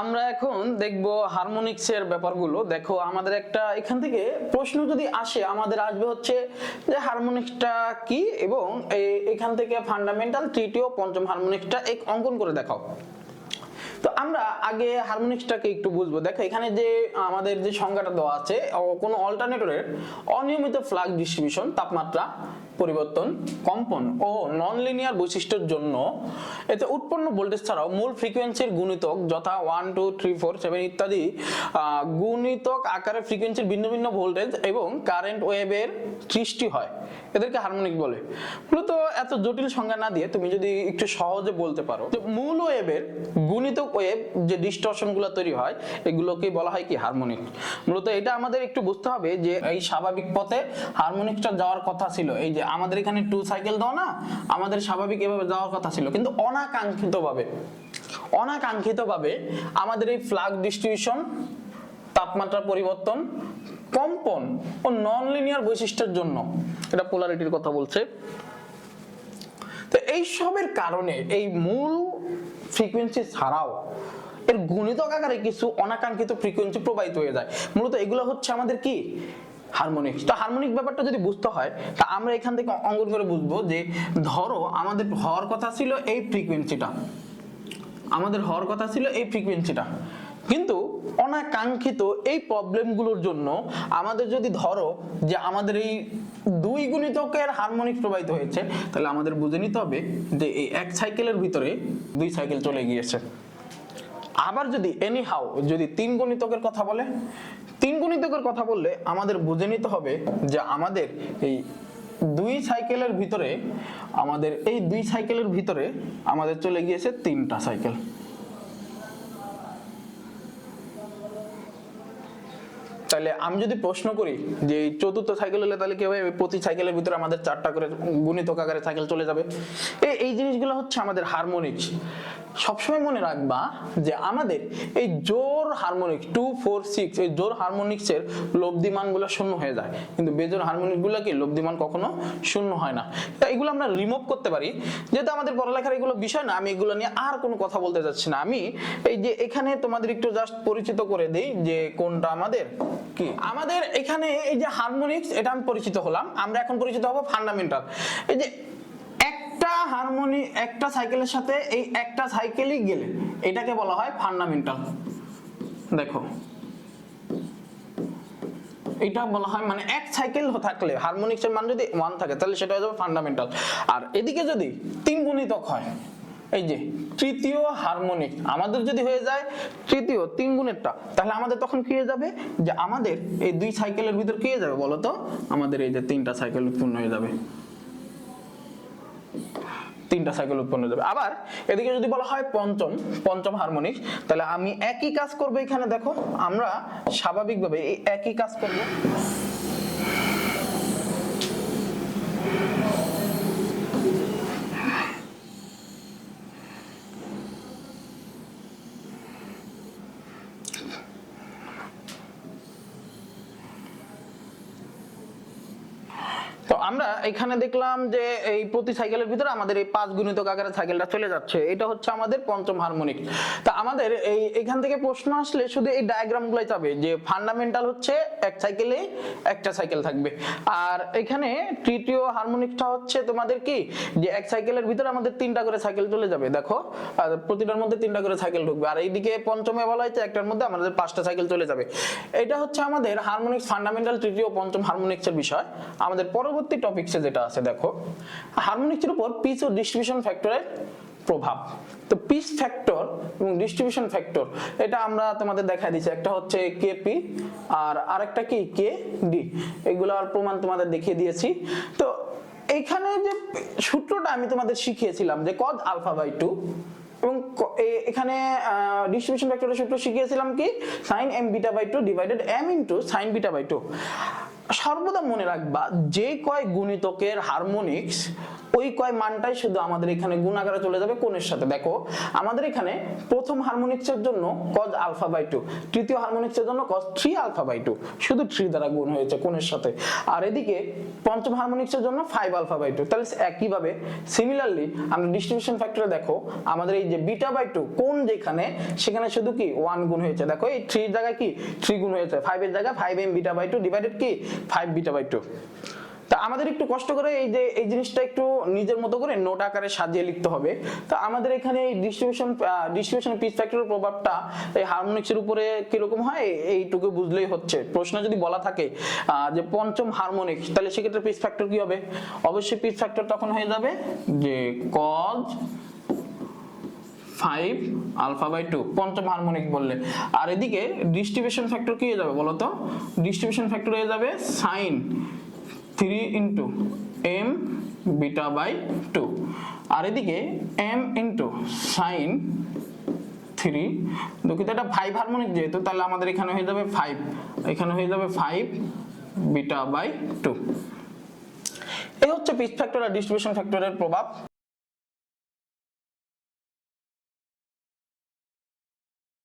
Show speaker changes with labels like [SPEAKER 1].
[SPEAKER 1] আমরা এখন দেখব হারমোনিক্সের ব্যাপারগুলো। দেখো, আমাদের একটা এখান থেকে প্রশ্ন যদি আসে, আমাদের আসবে হচ্ছে যে হারমোনিক্সটা কি এবং এখান থেকে ফান্ডামেন্টাল তৃতীয়, পঞ্চম হারমোনিক্সটা এক অঙ্কন করে দেখাও। তো আমরা আগে হারমোনিক্সটাকে একটু বুঝব। দেখো, এখানে যে আমাদের যে সংজ্ঞাটা দেওয়া আছে কোনো অল্টারনেটরের অনিয়মিত ফ্লাক্স ডিস্ট্রিবিউশন তাপমাত্রা পরিবর্তন কম্পন ও নন লিনিয়ার বৈশিষ্ট্যের জন্য এতে উৎপন্ন ভোল্টেজ ছাড়াও মূল ফ্রিকোয়েন্সির গুণিতক যথা one two three four seven ইত্যাদি গুণিতক আকারে ফ্রিকোয়েন্সির ভিন্ন ভিন্ন ভোল্টেজ এবং কারেন্ট ওয়েভের সৃষ্টি হয়। এদেরকে হারমোনিক বলে। মূলত এত জটিল সংজ্ঞা না দিয়ে তুমি যদি একটু সহজে বলতে পারো যে মূল ওয়েভের গুণিতক ওয়েভ যে ডিস্টরশনগুলো তৈরি হয়, এগুলোকে বলা হয় কি হারমোনিক মূলত এটা আমাদের একটু বুঝতে হবে যে এই স্বাভাবিক পথে হারমোনিকটা যাওয়ার কথা ছিল, এই যে আমাদের এখানে টু সাইকেল দাও না, আমাদের স্বাভাবিক এভাবে যাওয়ার কথা ছিল। কিন্তু অনাকাঙ্ক্ষিত ভাবে অনাকাঙ্ক্ষিত ভাবে আমাদের এই ফ্লাগ ডিস্ট্রিবিউশন তাপমাত্রা পরিবর্তন, কম্পন ও নন লিনিয়ার বৈশিষ্ট্যের জন্য, এটা পোলারিটির কথা বলছে। তো এই সবের কারণে এই মূল ফ্রিকোয়েন্সি ছাড়াও এর গুণিতক আকারে কিছু অনাকাঙ্ক্ষিত ফ্রিকোয়েন্সি প্রবাহিত হয়ে যায়। মূলত এগুলো হচ্ছে আমাদের কি? হারমোনিক তো হারমোনিক ব্যাপারটা যদি বুঝতে হয়, তা আমরা এখান থেকে অঙ্কন করে বুঝব যে, ধরো আমাদের হওয়ার কথা ছিল এই ফ্রিকোয়েন্সিটা আমাদের হওয়ার কথা ছিল এই ফ্রিকোয়েন্সিটা কিন্তু অনাকাঙ্ক্ষিত এই প্রবলেমগুলোর জন্য আমাদের যদি ধরো যে আমাদের এই দুই গুণিতকের হারমোনিক প্রবাহিত হয়েছে, তাহলে আমাদের বুঝে নিতে হবে যে এই এক সাইকেলের ভিতরে দুই সাইকেল চলে গিয়েছে। আবার যদি এনি হাউ যদি তিন গণিতকের কথা বলে, তিন গণিতকের কথা বললে আমাদের বুঝে নিতে হবে যে আমাদের এই দুই সাইকেলের ভিতরে, আমাদের এই দুই সাইকেলের ভিতরে আমাদের চলে গিয়েছে তিনটা সাইকেল। তাহলে আমি যদি প্রশ্ন করি যে এই চতুর্থ সাইকেল হলে তাহলে কি হবে? প্রতি সাইকেলের ভিতরে আমাদের চারটা করে গুণিতক আকারে সাইকেল চলে যাবে। এই জিনিসগুলো হচ্ছে আমাদের হারমোনিক সবসময় মনে রাখবা যে আমাদের এই জোর হারমোনিক টু ফোর সিক্স এই জোর হারমোনিক্সের লব্ধি মানগুলো শূন্য হয়ে যায়। কিন্তু বেজোর হারমোনিকগুলো কি? লব্ধি মান কখনো শূন্য হয় না। তা এগুলো আমরা রিমুভ করতে পারি। যেহেতু আমাদের পড়ালেখার এগুলো বিষয় না, আমি এগুলো নিয়ে আর কোনো কথা বলতে যাচ্ছি না। আমি এই যে এখানে তোমাদের একটু জাস্ট পরিচিত করে দেই যে কোনটা আমাদের? কি? আমাদের এখানে এই যে হারমোনিক্স এটা আমি পরিচিত হলাম। আমরা এখন পরিচিত হব ফান্ডামেন্টাল এই যে একটা হারমোনি একটা সাইকেলের সাথে এই একটা সাইকেলই গেলে, এটাকে বলা হয় ফান্ডামেন্টাল দেখো। এটা বলা হয় মানে এক সাইকেল থাকলে হারমোনিক্সের মান যদি ওয়ান থাকে, তাহলে সেটা হয়ে যাবে ফান্ডামেন্টাল আর এদিকে যদি তিন গুণিতক হয়, এই যে তৃতীয় হারমোনিক আমাদের যদি হয়ে যায় তৃতীয় তিন গুণেরটা, তাহলে আমাদের তখন কি হয়ে যাবে? যে আমাদের এই দুই সাইকেলের ভিতর কি হয়ে যাবে বলো তো আমাদের এই যে তিনটা সাইকেল উৎপন্ন হয়ে যাবে। তিনটা সাইকেল উৎপন্ন হয়ে যাবে। আবার এদিকে যদি বলা হয় পঞ্চম পঞ্চম হারমোনিক তাহলে আমি একই কাজ করব এখানে, দেখো, আমরা স্বাভাবিকভাবে এই একই কাজ করব। আমরা এখানে দেখলাম যে এই প্রতি সাইকেলের ভিতরে আমাদের এই পাঁচ গুণিতক আকারে সাইকেলটা চলে যাচ্ছে। এটা হচ্ছে আমাদের পঞ্চম হারমোনিক তা আমাদের এই এখান থেকে প্রশ্ন আসলে শুধু এই ডায়াগ্রাম গুলাই যাবে যে ফান্ডামেন্টাল হচ্ছে এক সাইকেলে একটা সাইকেল থাকবে। আর এখানে তৃতীয় হারমোনিকটা হচ্ছে তোমাদের কি? যে এক সাইকেলের ভিতরে আমাদের তিনটা করে সাইকেল চলে যাবে, দেখো। প্রতিটার মধ্যে তিনটা করে সাইকেল ঢুকবে। আর এইদিকে পঞ্চমে বলা হয়েছে একটার মধ্যে আমাদের পাঁচটা সাইকেল চলে যাবে। এটা হচ্ছে আমাদের হারমোনিক্স ফান্ডামেন্টাল তৃতীয় পঞ্চম হারমোনিক্সের বিষয়। আমাদের পরবর্তী টপিকসে যেটা আছে, দেখো হারমোনিক্সের উপর পিচ ও ডিস্ট্রিবিউশন ফ্যাক্টরের প্রভাব। তো পিচ ফ্যাক্টর এবং ডিস্ট্রিবিউশন ফ্যাক্টর এটা আমরা তোমাদের দেখা দিচ্ছি। একটা হচ্ছে কে পি আর আরেকটা কি? কে ডি এগুলোর প্রমাণ তোমাদের দেখিয়ে দিয়েছি। তো এইখানে যে সূত্রটা আমি তোমাদের শিখিয়েছিলাম যে কদ আলফা বাই টু এবং এখানে ডিস্ট্রিবিউশন ফ্যাক্টরের সূত্র শিখিয়েছিলাম কি? Sine M beta by two divided M into sine beta by two সর্বদা মনে রাখবা যে কয় গুণিতকের হারমোনিক্স ওই কয় মানটাই শুধু আমাদের এখানে গুণাকারে চলে যাবে কোণের সাথে। দেখো, আমাদের এখানে প্রথম হারমোনিক্সের জন্য কজ আলফা বাই টু, তৃতীয় হারমোনিক্সের জন্য cos three alpha by two, শুধু থ্রি দ্বারা গুণ হয়েছে কোণের সাথে। আর এদিকে পঞ্চম হারমোনিক্সের জন্য ফাইভ আলফা বাই টু, তাহলে একইভাবে সিমিলারলি আমরা ডিস্ট্রিবিউশন ফ্যাক্টরে দেখো, আমাদের এই যে বিটা বাই টু কোন যেখানে, সেখানে শুধু কি ওয়ান গুণ হয়েছে। দেখো, এই থ্রির জায়গায় কি? থ্রি গুণ হয়েছে। ফাইভের জায়গায় five M beta by two divided কি? Five beta by two. তা আমাদের একটু কষ্ট করে এই যে, এই জিনিসটা একটু নিজের মতো করে নোট আকারে সাজিয়ে লিখতে হবে। তো আমাদের এখানে এই ডিস্ট্রিবিউশন ডিস্ট্রিবিউশন পিচ ফ্যাক্টরের প্রভাবটা, এই হারমোনিক্সের উপরে কীরকম হয়, এইটুকু বুঝলেই হচ্ছে। প্রশ্ন যদি বলা থাকে যে পঞ্চম হারমোনিক্স তাহলে সেক্ষেত্রে পিচ ফ্যাক্টর কি হবে? অবশ্যই পিচ ফ্যাক্টর তখন হয়ে যাবে যে cos five alpha by two পঞ্চম হারমোনিক বললে। আর এদিকে ডিস্ট্রিবিউশন ফ্যাক্টর কি হয়ে যাবে বলতো? ডিস্ট্রিবিউশন ফ্যাক্টর হয়ে যাবে sine three into M beta by two. আর এদিকে এম ইন্টু সাইন থ্রি। দুঃখিত, এটা ফাইভ হারমোনিক যেহেতু, তাহলে আমাদের এখানে হয়ে যাবে ফাইভ এখানে হয়ে যাবে ফাইভ বিটা বাই টু। এই হচ্ছে পিচ ফ্যাক্টর আর ডিস্ট্রিবিউশন ফ্যাক্টরের প্রভাব।